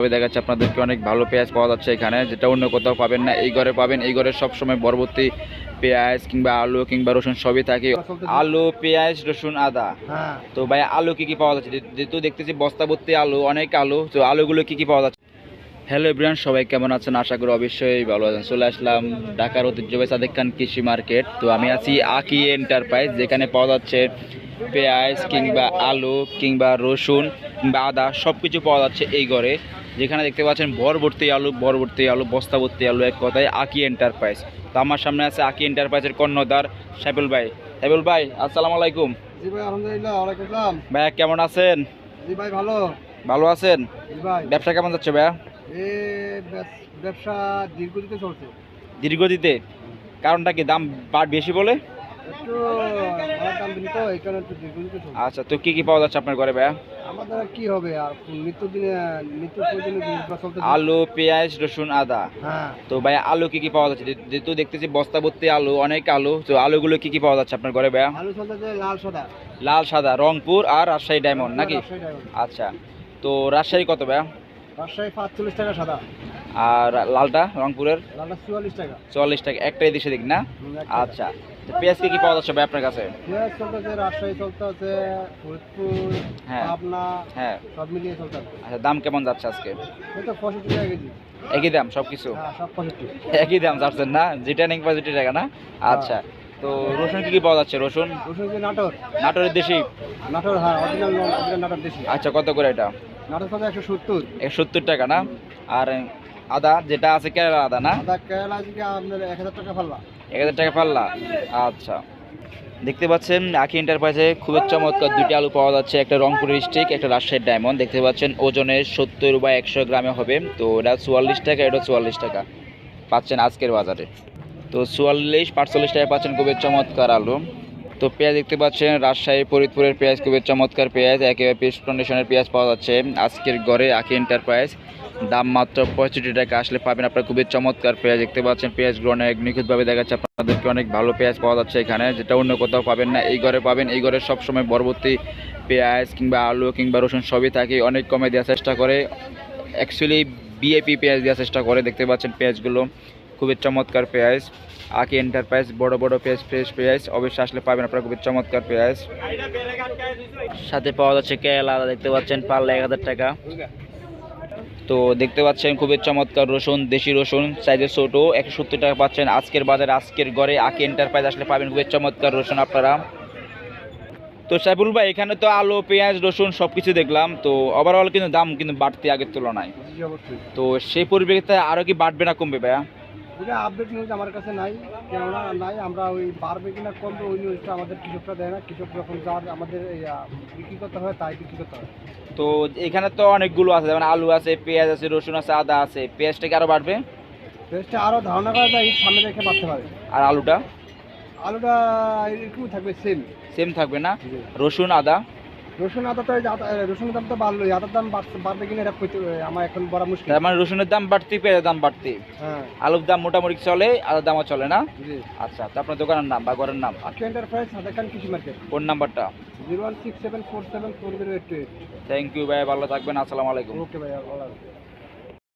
তবে দেখা যাচ্ছে আপনাদেরকে অনেক ভালো পেঁয়াজ পাওয়া যাচ্ছে এখানে যেটা অন্য কোথাও পাবেন না। এই ঘরে পাবেন এই ঘরে সবসময় বরবর্তী পেঁয়াজ কিংবা আলু কিংবা রসুন সবই থাকে। আলু পেঁয়াজ রসুন আদা। হ্যাঁ। তো ভাই আলু কি কি পাওয়া যাচ্ছে? যেহেতু দেখতেছি বস্তা ভর্তি আলু অনেক আলু তো আলুগুলো কি কি পাওয়া যাচ্ছে? হ্যালো এভরিয়ান সবাই কেমন আছেন? আশা করি অবশ্যই ভালো আছেন। চলে আসলাম ঢাকার ঐতিহ্যবাহী সাদেক খান কৃষি মার্কেট। তো আমি আছি আকি এন্টারপ্রাইজ যেখানে পাওয়া যাচ্ছে পেঁয়াজ কিংবা আলু কিংবা রসুন। কিংবা আদা সব কিছু পাওয়া যাচ্ছে এই ঘরে। যেখানে দেখতে পাচ্ছেন ভরভর্তি আলু ভরভর্তি আলু বস্তা ভর্তি আলু এক কথায় আকি এন্টারপ্রাইজ তো আমার সামনে আছে আকি এন্টারপ্রাইজের কর্ণধার সাইফুল ভাই। সাইফুল ভাই আসসালামু আলাইকুম। জি ভাই আলহামদুলিল্লাহ ওয়ালাইকুম ভাইয়া কেমন আছেন? জি ভাই ভালো। ভালো আছেন? ভাই। ব্যবসা কেমন যাচ্ছে ভাইয়া? ব্যবস- দীর্ঘদিতে চলছে। দীর্ঘদিতে? কারণটা কি দাম বাড় বেশি বলে? আচ্ছা তো কি কি পাওয়া যাচ্ছে আপনার ঘরে ভাইয়া? আমাদের কি হবে আর নিত্যদিনে নিত্য প্রয়োজনীয় জিনিসগুলো চলতে আলু পেঁয়াজ রসুন আদা। হ্যাঁ। তো ভাইয়া আলু কি কি পাওয়া যাচ্ছে? যে- যেহেতু দেখতেছি বস্তা ভর্তি আলু অনেক আলু। তো আলুগুলো কি কি পাওয়া যাচ্ছে আপনার ঘরে ভাইয়া? আলু চলতেছে লাল সাদা। লাল সাদা রংপুর আর রাজশাহী ডায়মন্ড নাকি? রাজশাহী ডায়মন্ড। আচ্ছা। তো রাজশাহী কত ভাইয়া? রাজশাহী পাঁচচল্লিশ টাকা সাদা। আর লালটা রংপুরের? চুয়াল্লিশ টাকা। চুয়াল্লিশ টাকা একটাই দেশে দিক না। আচ্ছা পেঁয়াজ কি কি পাওয়া যাচ্ছে ভাই আপনার কাছে? পেঁয়াজ চলতেছে রাজশাহী চলতেছে ফরিদপুর হ্যাঁ। পাবনা হ্যাঁ। সব মিলিয়ে চলতেছে। আচ্ছা দাম কেমন যাচ্ছে আজকে? এই পঁয়ষট্টি টাকা কেজি। একই দাম সব কিছু হ্যাঁ সব পঁয়ষট্টি। একই দাম যাচ্ছেন না? যেটা নেই পঁয়ষট্টি টাকা না? আচ্ছা তো রসুন কি কি পাওয়া যাচ্ছে? রসুন? রসুন নাটোর। নাটোরের দেশি? নাটোর হ্যাঁ অরিজিনাল নাটোর দেশি। আচ্ছা কত করে এটা? নাটোর একশো সত্তর। একশো সত্তর টাকা না? আর আদা যেটা আছে কেরালা আদা না? আদা কেরালা থেকে আপনার এক হাজার টাকা ফাল্লা এক হাজার টাকা পাল্লা? আচ্ছা। দেখতে পাচ্ছেন আখি এন্টারপ্রাইজে খুবই চমৎকার দুটি আলু পাওয়া যাচ্ছে একটা রংপুরের স্টিক একটা রাজশাহীর ডায়মন্ড দেখতে পাচ্ছেন ওজনে সত্তর বা একশো গ্রামে হবে। তো এটা চুয়াল্লিশ টাকা এটা চুয়াল্লিশ টাকা পাচ্ছেন আজকের বাজারে। তো চুয়াল্লিশ পাঁচচল্লিশ টাকা পাচ্ছেন খুবই চমৎকার আলু। তো পেঁয়াজ দেখতে পাচ্ছেন রাজশাহী ফরিদপুরের পেঁয়াজ খুবই চমৎকার পেঁয়াজ। একেবারে পেস্ট কন্ডিশনের পেঁয়াজ পাওয়া যাচ্ছে আজকের গড়ে আখি এন্টারপ্রাইজ দাম মাত্র পঁয়ষট্টি টাকা। আসলে পাবেন আপনার খুবই চমৎকার পেঁয়াজ। দেখতে পাচ্ছেন পেঁয়াজগুলো অনেক নিখুঁতভাবে দেখা যাচ্ছে আপনাদেরকে অনেক ভালো পেঁয়াজ পাওয়া যাচ্ছে এখানে, যেটা অন্য কোথাও পাবেন না। এই ঘরে পাবেন, এই ঘরে সবসময় বরবর্তী পেঁয়াজ কিংবা আলু কিংবা রসুন সবই থাকে। অনেক কমে দেওয়ার চেষ্টা করে। অ্যাকচুয়ালি বিএপি পেঁয়াজ দেওয়ার চেষ্টা করে। দেখতে পাচ্ছেন পেঁয়াজগুলো খুবই চমৎকার পেঁয়াজ। আকি এন্টারপ্রাইজ বড় বড় পেঁয়াজ ফ্রেশ পেঁয়াজ। অবশ্যই আসলে পাবেন আপনার খুবই চমৎকার পেঁয়াজ। সাথে পাওয়া যাচ্ছে কেলা দেখতে পাচ্ছেন পাল্লা এক হাজার টাকা। তো দেখতে পাচ্ছেন খুবই চমৎকার রসুন দেশি রসুন সাইজে ছোট একশো সত্তর টাকা পাচ্ছেন। আজকের বাজারে আজকের গড়ে আকি এন্টারপ্রাইজ আসলে পাবেন খুবই চমৎকার রসুন আপনারা। তো সাইফুল ভাই এখানে তো আলু পেঁয়াজ রসুন সব কিছু দেখলাম। তো ওভারঅল কিন্তু দাম কিন্তু বাড়তি আগের তুলনায়। তো সেই পরিপ্রেক্ষিতে আরও কি বাড়বে না কমবে ভাইয়া? ওটা আপডেট নিউজ আমার কাছে নাই কেননা নাই আমরা ওই বাড়বে কিনা কমবে ওই নিউজটা আমাদের কৃষকরা দেয় না। কৃষক যখন যার আমাদের বিক্রি করতে হয় তাই বিক্রি করতে হয়। তো এখানে তো অনেকগুলো আছে যেমন আলু আছে পেঁয়াজ আছে রসুন আছে আদা আছে পেঁয়াজটা কি আরও বাড়বে? পেঁয়াজটা আরও ধারণা করা যায় সামনে রেখে বাড়তে পারে। আর আলুটা? আলুটা এরকম থাকবে সেম সেম থাকবে না? রসুন আদা? রসুন আদা তো রসুনের দাম তো বাড়লো আদার দাম বাড়বে কিনা এটা আমার এখন বড় মুশকিল। মানে রসুনের দাম বাড়তি পেঁয়াজের দাম বাড়তি। হ্যাঁ। আলুর দাম মোটামুটি চলে আদার দামও চলে না? আচ্ছা তো আপনার দোকানের নাম বা ঘরের নাম? আজকে এন্টারপ্রাইজ সাদেখান কৃষি মার্কেট কোন নাম্বারটা? Zero one six seven four seven four zero eight two eight. Thank you ভাই ভালো থাকবেন আসসালামু আলাইকুম। ওকে ভাই ভালো